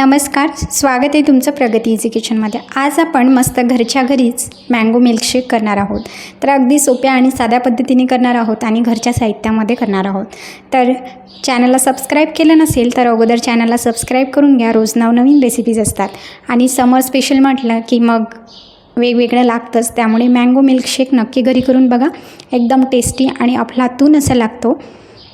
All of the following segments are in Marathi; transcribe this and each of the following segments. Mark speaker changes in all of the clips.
Speaker 1: नमस्कार स्वागत आहे तुमचं प्रगती इझी किचनमध्ये आज आपण मस्त घरच्या घरीच मँगो मिल्कशेक करणार आहोत. तर अगदी सोप्या आणि साध्या पद्धतीने करणार आहोत आणि घरच्या साहित्यामध्ये करणार आहोत. तर चॅनलला सबस्क्राईब केलं नसेल तर अगोदर चॅनलला सबस्क्राईब करून घ्या. रोज नवनवीन रेसिपीज असतात. आणि समर स्पेशल म्हटलं की मग वेगवेगळं लागतंच. त्यामुळे मँगो मिल्कशेक नक्की घरी करून बघा. एकदम टेस्टी आणि अफलातून असं लागतो.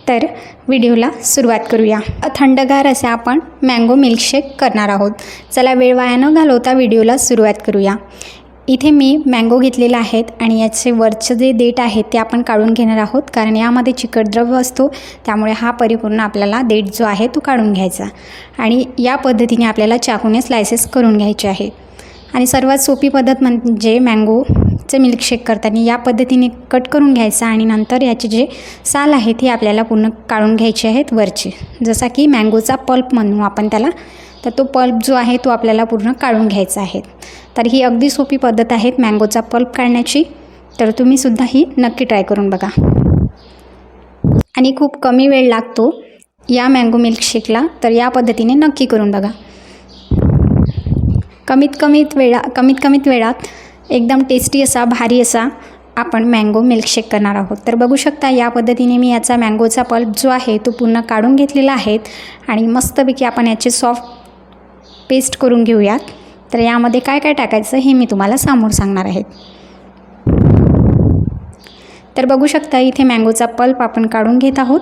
Speaker 1: तर व्हिडिओला सुरुवात करूया. थंडगार असे आपण मँगो मिल्कशेक करणार आहोत. चला वेळ वाया न घालवता व्हिडिओला सुरुवात करूया. इथे मी मँगो घेतलेला आहेत आणि याचे वरचे जे देठ आहेत ते आपण काढून घेणार आहोत. कारण यामध्ये चिकटद्रव्य असतो. त्यामुळे हा परिपूर्ण आपल्याला देठ जो आहे तो काढून घ्यायचा. आणि या पद्धतीने आपल्याला चाकूने स्लायसेस करून घ्यायचे आहे. आणि सर्वात सोपी पद्धत म्हणजे मँगो चं मिल्कशेक करताना या पद्धतीने कट करून घ्यायचा आणि नंतर याचे जे साल आहेत हे आपल्याला पूर्ण काढून घ्यायचे आहेत वरचे. जसा की मँगोचा पल्प म्हणू आपण त्याला तर तो पल्प जो आहे तो आपल्याला पूर्ण काढून घ्यायचा आहे. तर ही अगदी सोपी पद्धत आहे मँगोचा पल्प काढण्याची. तर तुम्हीसुद्धा ही नक्की ट्राय करून बघा. आणि खूप कमी वेळ लागतो या मँगो मिल्कशेकला तर या पद्धतीने नक्की करून बघा. कमीत कमीत वेळा कमीत कमीत वेळात एकदम टेस्टी असा भारी असा आपण मँगो मिल्कशेक करणार आहोत. तर बघू शकता या पद्धतीने मी याचा मँगोचा पल्प जो आहे तो पूर्ण काढून घेतलेला आहे आणि मस्तपैकी आपण याचे सॉफ्ट पेस्ट करून घेऊयात. तर यामध्ये काय काय टाकायचं हे मी तुम्हाला समोर सांगणार आहे. तर बघू शकता इथे मँगोचा पल्प आपण काढून घेत आहोत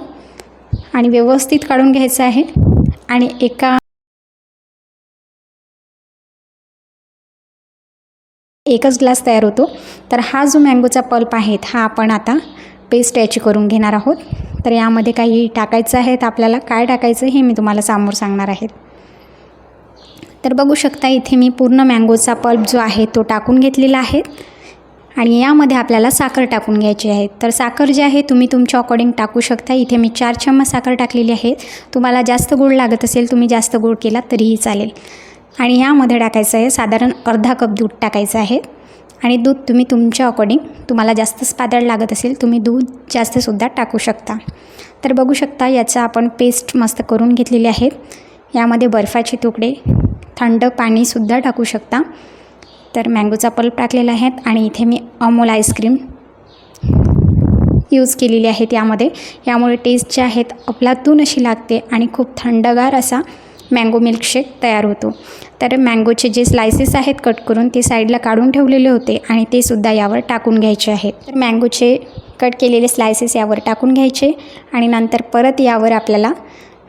Speaker 1: आणि व्यवस्थित काढून घ्यायचं आहे आणि एका एकच ग्लास तयार होतो. तर हा जो मँगोचा पल्प आहे हा आपण आता पेस्ट याची करून घेणार आहोत. तर यामध्ये काही टाकायचं आहे तर आपल्याला. काय टाकायचं हे मी तुम्हाला समोर सांगणार आहे. तर बघू शकता इथे मी पूर्ण मँगोचा पल्प जो आहे तो टाकून घेतलेला आहे. आणि यामध्ये आपल्याला साखर टाकून घ्यायची आहे. तर साखर जी आहे तुम्ही तुमच्या अकॉर्डिंग टाकू शकता. इथे मी चार चम्मच साखर टाकलेली आहे. तुम्हाला जास्त गोड लागत असेल तुम्ही जास्त गोड केला तरीही चालेल. आणि ह्यामध्ये टाकायचं आहे साधारण अर्धा कप दूध टाकायचं आहे. आणि दूध तुम्ही तुमच्या अकॉर्डिंग तुम्हाला जास्तच पातळ लागत असेल तुम्ही दूध जास्तसुद्धा टाकू शकता. तर बघू शकता याचा आपण पेस्ट मस्त करून घेतलेली आहे. यामध्ये बर्फाचे तुकडे थंड पाणीसुद्धा टाकू शकता. तर मँगोचा पल्प टाकलेला आहे आणि इथे मी अमोल आईस्क्रीम यूज केलेली आहे यामध्ये यामुळे टेस्ट जे आहेत अफलातून अशी लागते आणि खूप थंडगार असा मँगो मिल्कशेक तयार होतो. तर मँगोचे जे स्लायसेस आहेत कट करून ते साईडला काढून ठेवलेले होते आणि ते सुद्धा यावर टाकून घ्यायचे आहेत तर मँगोचे कट केलेले स्लायसेस यावर टाकून घ्यायचे आणि नंतर परत यावर आपल्याला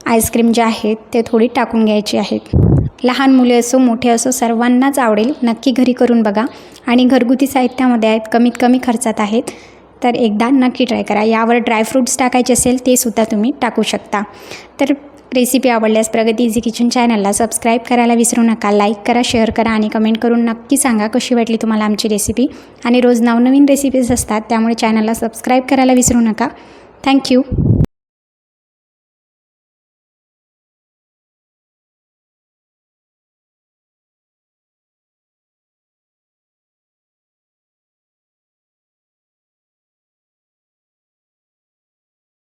Speaker 1: आईस्क्रीम जे आहेत ते थोडी टाकून घ्यायची आहेत. लहान मुले असो मोठे असो सर्वांनाच आवडेल. नक्की घरी करून बघा. आणि घरगुती साहित्यामध्ये आहेत कमीत कमी खर्चात आहेत. तर एकदा नक्की ट्राय करा. यावर ड्रायफ्रूट्स टाकायचे असेल ते सुद्धा तुम्ही टाकू शकता. तर रेसिपी आवडल्यास प्रगती इझी किचन चॅनलला सबस्क्राईब करायला विसरू नका लाईक करा शेअर करा आणि कमेंट करून नक्की सांगा कशी वाटली तुम्हाला आमची रेसिपी. आणि रोज नवनवीन रेसिपीज असतात त्यामुळे चॅनलला सबस्क्राईब करायला विसरू नका. थँक्यू